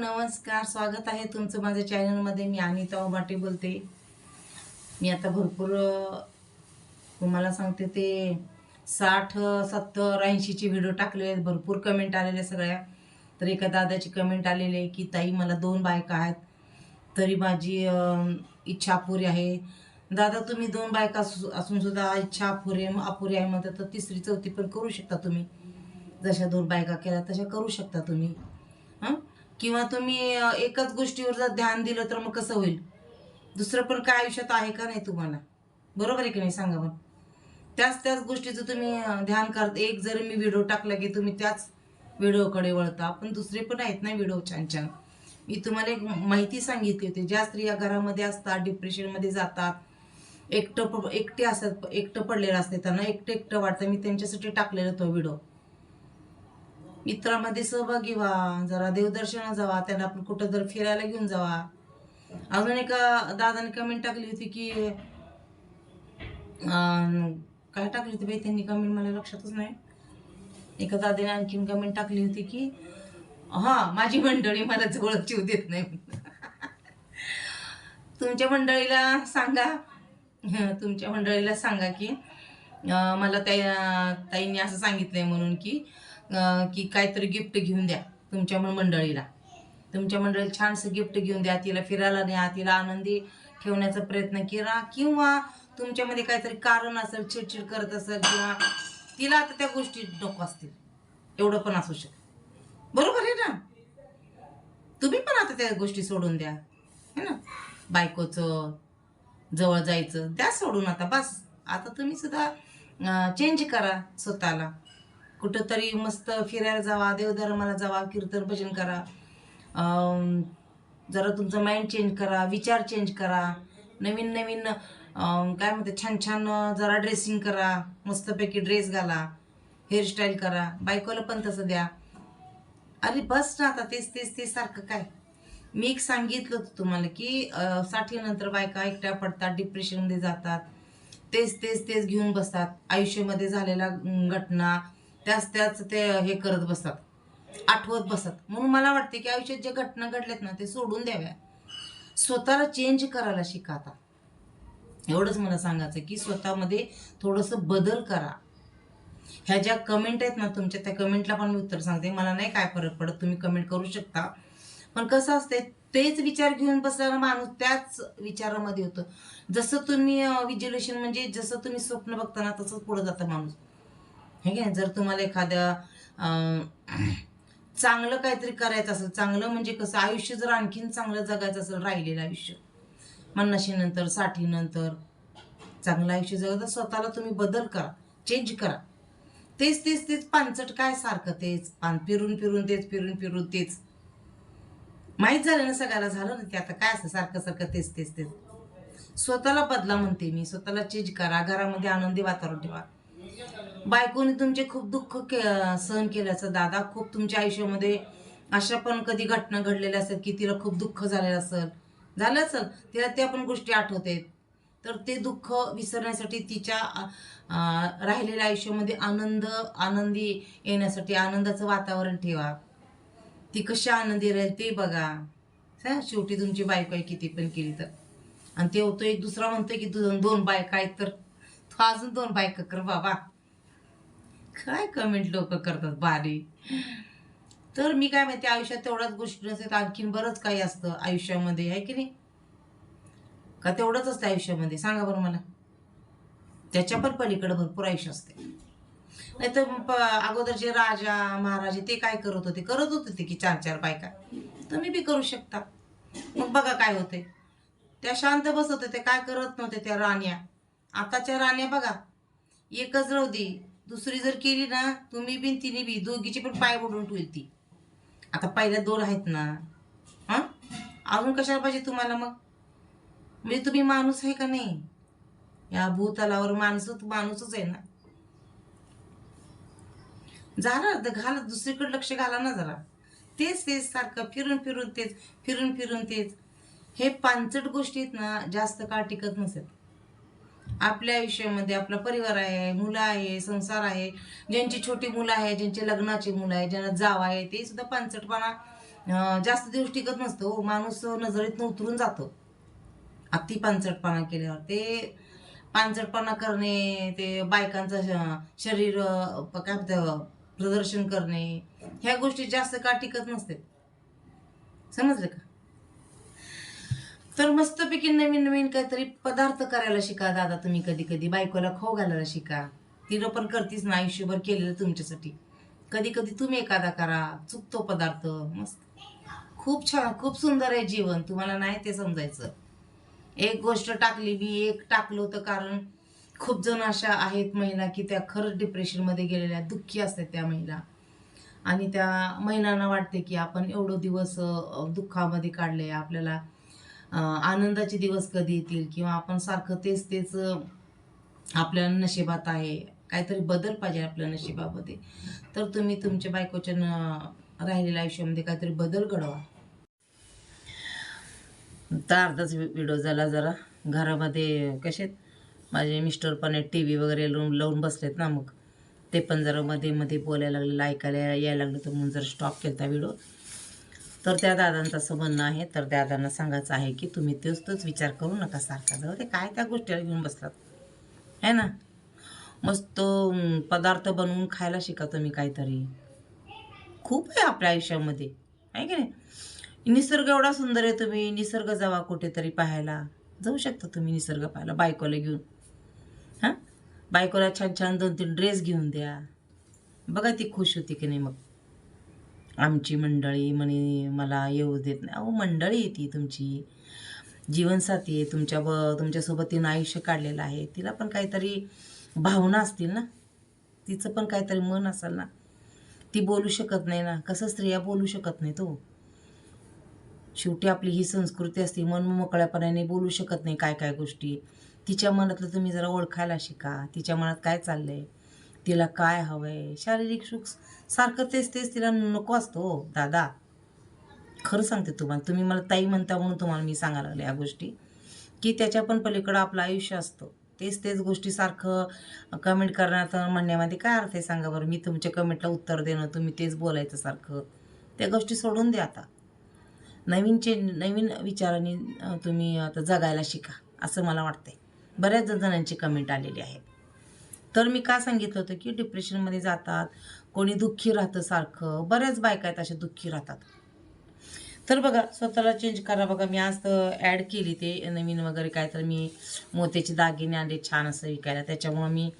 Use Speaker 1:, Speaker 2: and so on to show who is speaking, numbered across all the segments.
Speaker 1: नमस्कार स्वागत आहे तुमचं माझ्या चॅनलमध्ये. मी अनिता ओबाटे बोलते. मी आता भरपूर तुम्हाला सांगते ते साठ सत्तर ऐंशीचे व्हिडिओ टाकलेले आहेत. भरपूर कमेंट आलेल्या सगळ्या. तर एका दादाची कमेंट आलेली आहे की ताई मला दोन बायका आहेत. तरी माझी इच्छा अपुरी आहे. दादा तुम्ही दोन बायका असू- इच्छा अपुरी आहे अपुरी आहे म्हणतात तर तिसरी चौथी पण करू शकता तुम्ही. जशा दोन बायका केल्या तशा करू शकता तुम्ही. हां? किंवा तुम्ही एकाच एकच गोष्टीवर जर ध्यान दिलं तर मग कसं होईल? दुसरं पण काय आयुष्यात आहे का नाही तुम्हाला? बरोबर आहे की नाही? सांगा मग त्याच त्याच गोष्टीचं तुम्ही ध्यान करत एक जरी मी व्हिडिओ टाकला की तुम्ही त्याच व्हिडिओकडे वळता पण दुसरे पण आहेत ना व्हिडिओ छान छान. मी तुम्हाला एक माहिती सांगितली होती. ज्या स्त्रिया घरामध्ये असतात डिप्रेशनमध्ये जातात एकटं प एकटे असतात एकटं पडलेलं असते त्यांना एकटं एकटं वाटतं. मी त्यांच्यासाठी टाकलेला तो व्हिडिओ. मित्रामध्ये सहभागी व्हा. जरा देवदर्शन जावा. त्यांना आपण कुठं जर फिरायला घेऊन जावा. अजून एका दादाने कमेंट टाकली होती की काय टाकली होती बाई त्यांनी कमेंट मला लक्षातच नाही. एका दादाने आणखीन कमेंट टाकली होती की हा माझी मंडळी मला जवळच येऊ देत नाही. तुमच्या मंडळीला सांगा. तुमच्या मंडळीला सांगा की मला त्या ताईंनी असं सांगितलंय म्हणून की की काहीतरी गिफ्ट घेऊन द्या तुमच्या मंडळीला. तुमच्या मंडळीला छानसं गिफ्ट घेऊन द्या तिला फिरायला न्या तिला आनंदी ठेवण्याचा प्रयत्न करा किंवा तुमच्यामध्ये काहीतरी कारण असेल चिडचिड करत असेल किंवा तिला आता त्या गोष्टी नको असतील. एवढं पण असू शकतं. बरोबर आहे ना? तुम्ही पण आता त्या गोष्टी सोडून द्या. है ना? बायकोचं जवळ जायचं द्या सोडून आता बस. आता तुम्ही सुद्धा चेंज करा स्वतःला. कुठंतरी मस्त फिरायला जावा देवधर्माला जावा कीर्तन भजन करा. जरा तुमचं माइंड चेंज करा विचार चेंज करा. नवीन नवीन काय म्हणते छान छान जरा ड्रेसिंग करा मस्तपैकी ड्रेस घाला हेअरस्टाईल करा. बायकोला पण तसं द्या. अरे बस ना आता तेच तेच तेच सारखं काय? मी एक सांगितलं होतं तुम्हाला की साठीनंतर बायका एकट्या पडतात डिप्रेशनमध्ये जातात. तेच तेच तेच घेऊन बसतात. आयुष्यामध्ये झालेल्या घटना त्याच त्याच ते हे करत बसतात. आठवत बसतात. म्हणून मला वाटते की आयुष्यात ज्या घटना घडल्यात ना ते सोडून द्याव्या. स्वतःला चेंज करायला शिका आता. एवढंच मला सांगायचं की स्वतःमध्ये थोडंसं बदल करा. ह्या ज्या कमेंट आहेत ना तुमच्या त्या कमेंटला पण मी उत्तर सांगते. मला नाही काय फरक पडत तुम्ही कमेंट करू शकता. पण कसं असते तेच विचार घेऊन बसलेला माणूस त्याच विचारामध्ये होतं. जसं तुम्ही विज्युलेशन म्हणजे जसं तुम्ही स्वप्न बघताना तसंच पुढे जातं माणूस. हे घ्या जर तुम्हाला एखाद्या चांगलं काहीतरी करायचं असेल चांगलं म्हणजे कसं आयुष्य जर आणखीन चांगलं जगायचं असेल राहिलेलं आयुष्य. पन्नाशीनंतर साठीनंतर चांगलं आयुष्य जगत स्वतःला तुम्ही बदल करा चेंज करा. तेच तेच तेच पानचट काय सारखं तेच पान फिरून फिरून तेच फिरून फिरून तेच. माहीत झालं ना सगळ्याला झालं ना ते आता काय असतं सारखं सारखं तेच तेच तेच. स्वतःला बदला म्हणते मी स्वतःला चेंज करा घरामध्ये आनंदी वातावरण ठेवा. बायकोने तुमचे खूप दुःख के सहन केल्याचं दादा खूप तुमच्या आयुष्यामध्ये अशा पण कधी घटना घडलेल्या असतात की तिला खूप दुःख झालेलं असेल. झालं असेल तिला त्या पण गोष्टी आठवत तर ते दुःख विसरण्यासाठी तिच्या राहिलेल्या आयुष्यामध्ये आनंद आनंदी येण्यासाठी आनंदाचं वातावरण ठेवा. ती कशी आनंदी राहील ते बघा. हा, शेवटी तुमची बायको आहे किती पण केली तर. आणि ते होतो एक दुसरा म्हणतोय की तू दोन बायका आहेत तर. तू अजून दोन बायका कर बाबा. काय कमेंट लोक करतात भारी तर मी काय माहिती आयुष्यात तेवढ्याच गोष्टी नसतात आणखीन बरंच काही असतं आयुष्यामध्ये आहे की नाही? का तेवढंच असतं आयुष्यामध्ये? सांगा बरं मला. त्याच्या पण पलीकडे भरपूर आयुष्य असते. नाही तर अगोदरचे राजा महाराजे ते काय करत होते? करत होते ते की चार चार बायका. तुम्ही बी करू शकता. मग बघा काय होते त्या शांत बसत होते काय करत नव्हते त्या राण्या? आताच्या राण्या बघा. एकच राहू दुसरी जर केली ना तुम्ही बी तिने बी दोघीची पण पाय बुडून ठेवली ती आता पहिल्या दोन आहेत ना हां? अजून कशाला पाहिजे तुम्हाला मग? म्हणजे तुम्ही माणूस आहे का नाही? या भूतलावर माणूस माणूसच आहे ना. झाला तर घाला दुसरीकडे लक्ष घाला ना जरा. तेच तेच सारखं फिरून फिरून तेच फिरून फिरून तेच. हे पांचट गोष्टी आहेत ना जास्त काळ टिकत नसत. आपल्या आयुष्यामध्ये आपला परिवार आहे मुलं आहे संसार आहे ज्यांची छोटी मुलं आहे ज्यांचे लग्नाची मुलं आहे ज्यांना जाव आहे ते सुद्धा पांचटपणा जास्त दिवस टिकत नसतो. हो माणूस नजरेतनं उतरून जातो. अति पानसटपणा केल्यावर. ते पानसटपणा करणे ते बायकांचं शरीर काय म्हणतात प्रदर्शन करणे ह्या गोष्टी जास्त काळ टिकत नसते समजलं का? तर मस्तपैकी नवीन नवीन काहीतरी पदार्थ करायला शिका दादा तुम्ही कधी कधी. बायकोला खाऊ घालायला शिका. तिनं पण करतीच ना आयुष्यभर केलेलं तुमच्यासाठी. कधी कधी तुम्ही एखादा करा. चुकतो पदार्थ. मस्त. खूप छान खूप सुंदर आहे जीवन तुम्हाला नाही ते समजायचं. एक गोष्ट टाकली मी एक टाकलं होतं कारण खूप जण अशा आहेत महिला की त्या खरंच डिप्रेशनमध्ये गेलेल्या दुःखी असतात त्या महिला. आणि त्या महिलांना वाटते की आपण एवढं दिवस दुःखामध्ये काढले आपल्याला आनंदाचे दिवस कधी येतील किंवा आपण सारखं तेच तेच आपल्या नशिबात आहे काहीतरी बदल पाहिजे आपल्या नशिबामध्ये. तर तुम्ही तुमच्या बायकोच्या न राहिलेल्या आयुष्यामध्ये काहीतरी बदल घडवा. तर अर्धाच व्हिडिओ झाला जरा. घरामध्ये कसे माझे मिस्टर पण टी व्ही वगैरे लावून लावून बसलेत ना मग. ते पण जरा मध्ये मध्ये बोलायला लागले ऐकायला यायला लागलं तर म्हणून जर स्टॉप केला व्हिडिओ तर त्या दादांचं असं म्हणणं आहे तर दादांना सांगायचं आहे की तुम्ही तोच तोच विचार करू नका सारखा. जाऊ ते काय त्या गोष्टीला घेऊन बसलात? है ना? मस्त पदार्थ बनवून खायला शिका तुम्ही काहीतरी. खूप आहे आपल्या आयुष्यामध्ये. आहे की नाही? निसर्ग एवढा सुंदर आहे तुम्ही. निसर्ग जावा कुठेतरी पाहायला. जाऊ शकता तुम्ही निसर्ग पाहायला बायकोला घेऊन. हां? बायकोला छान छान दोन तीन ड्रेस घेऊन द्या. बघा ती खुश होती की नाही मग. आमची मंडळी म्हणे मला येऊ देत नाही. अहो मंडळी आहे ती तुमची. जीवनसाथी आहे. तुमच्या ब तुमच्यासोबत तिनं आयुष्य काढलेलं आहे. तिला पण काहीतरी भावना असतील ना? तिचं पण काहीतरी मन असेल ना? ती बोलू शकत नाही ना? कसं स्त्रिया बोलू शकत नाही तो हो. शेवटी आपली ही संस्कृती असते. मन मोकळ्यापणाने बोलू शकत नाही काय काय गोष्टी. तिच्या मनातलं तुम्ही जरा ओळखायला शिका. तिच्या मनात काय चाललं आहे तिला काय हवंय? शारीरिक सुख सारखं तेच तेच तिला नको असतो हो दादा. खरं सांगते तुम्हाला तुम्ही मला ताई म्हणता म्हणून तुम्हाला मी सांगायला लागले या गोष्टी. की त्याच्या पण पलीकडं आपलं आयुष्य असतं. तेच तेच गोष्टी सारखं कमेंट करण्यात म्हणण्यामध्ये काय अर्थ आहे सांगा बरं? मी तुमच्या कमेंटला उत्तर देणं तुम्ही तेच बोलायचं सारखं. त्या गोष्टी सोडून द्या आता. नवीनचे नवीन विचारांनी तुम्ही आता जगायला शिका असं मला वाटतंय. बऱ्याच जणांची कमेंट आलेली आहे तर मी का सांगितलं होतं की डिप्रेशनमध्ये जातात कोणी दुःखी राहतं सारखं बऱ्याच बायका आहेत अशा दुःखी राहतात. तर बघा स्वतःला चेंज करा. बघा मी आज ॲड केली ते नवीन वगैरे काय तर मी मोत्याचे दागिने आणले छान असं विकायला. त्याच्यामुळं मी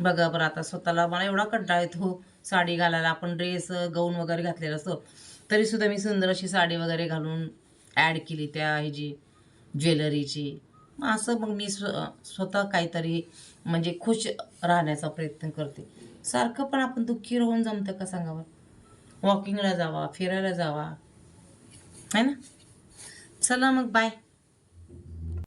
Speaker 1: बघा बरं आता स्वतःला मला एवढा कंटाळा येतो. साडी घालायला आपण ड्रेस गाऊन वगैरे घातलेला असतो. तरीसुद्धा मी सुंदर अशी साडी वगैरे घालून ॲड केली त्या ह्याची ज्वेलरीची. असं मग मी स्व स्वतः काहीतरी म्हणजे खुश राहण्याचा प्रयत्न करते. सारखं पण आपण दुःखी राहून जमतं का सांगावं वॉकिंगला जावा फिरायला जावा. है ना? चला मग बाय